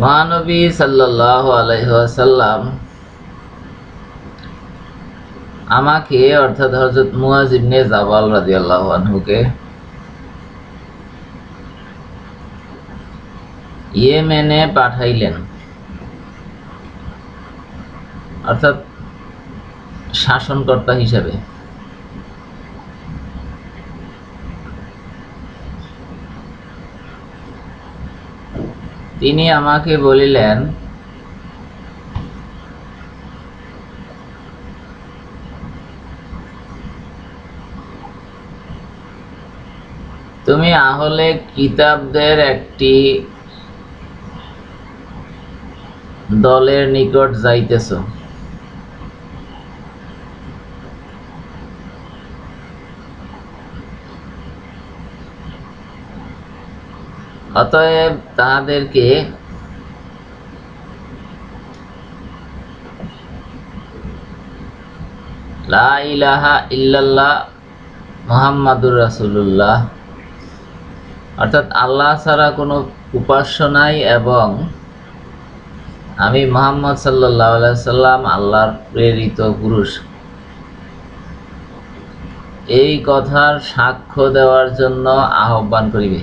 মহানবী সাল্লাহ আলাইসাল্লাম আমাকে, অর্থাৎ হজরত মুয়াজ ইবনে জাবাল রাদিয়াল্লাহু আনহুকে, ইয়েমেনে পাঠাইলেন। অর্থাৎ শাসনকর্তা হিসেবে। তিনি আমাকে বলিলেন তুমি আহলে কিতাবদের একটি দলের নিকট যাইতেছ। অতএব তাহাদেরকে লা ইল্লাল্লাহ মোহাম্মদুর রাসূলুল্লাহ, অর্থাৎ আল্লাহ ছাড়া কোনো উপাস্য নাই এবং আমি মোহাম্মদ সাল্লাহ সাল্লাম আল্লাহর প্রেরিত পুরুষ। এই কথার সাক্ষ্য দেওয়ার জন্য আহ্বান করিবে।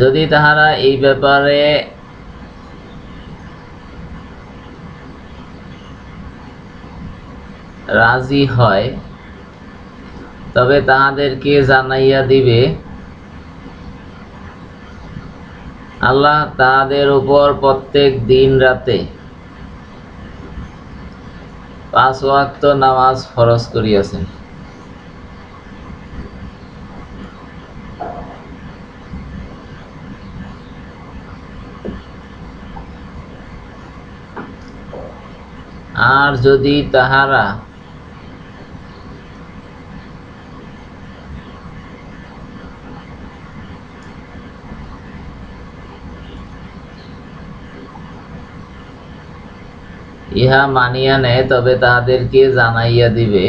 যদি তাহারা এই ব্যাপারে রাজি হয়, তবে তাহাদেরকে জানাইয়া দিবে, আল্লাহ তাহাদের উপর প্রত্যেক দিন রাতে পাঁচ ওয়াক্ত নামাজ ফরজ করিয়াছেন। আর যদি তাহারা ইহা মানিয়া নেয় তবে তাহাদেরকে জানাইয়া দিবে।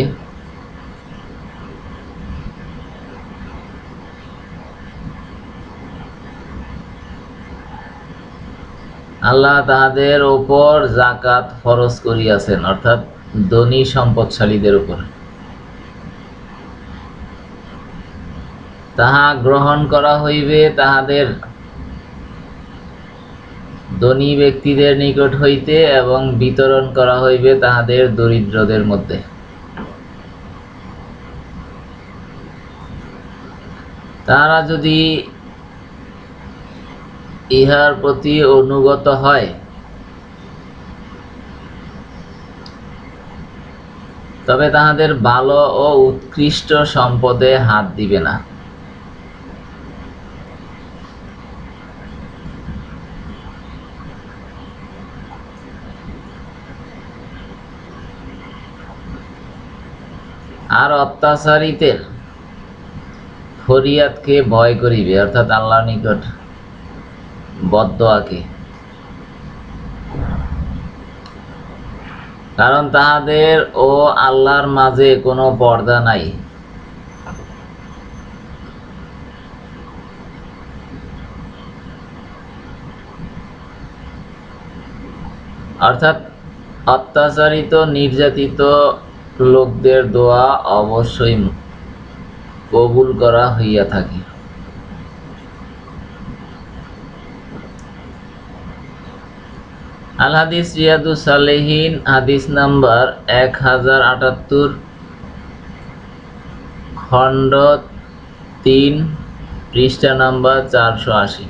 আল্লাহ তাহাদের ওপর জাকাত ফরজ করিয়াছেন, অর্থাৎ ধনী সম্পদশালীদের উপর। তাহা গ্রহণ করা হইবে তাহাদের ধনী ব্যক্তিদের নিকট হইতে এবং বিতরণ করা হইবে তাহাদের দরিদ্রদের মধ্যে। তারা যদি ইহার প্রতি অনুগত হয়। তবে তাহাদের ভালো ও উৎকৃষ্ট সম্পদে হাত দিবে না। আর অত্যাচারীদের ফরিয়াদকে ভয় করিবে, অর্থাৎ আল্লাহ নিকট। বদোয়াকে কারণ তাহাদের ও আল্লাহর মাঝে কোনো পর্দা নাই। অর্থাৎ অত্যাচারিত, নির্যাতিত লোকদের দোয়া অবশ্যই কবুল করা হইয়া থাকে। আল হাদিস রিয়াদু সালেহীন, হাদিস নাম্বার এক হাজার আটাত্তর, খণ্ড তিন, পৃষ্ঠা নাম্বার চারশো আশি।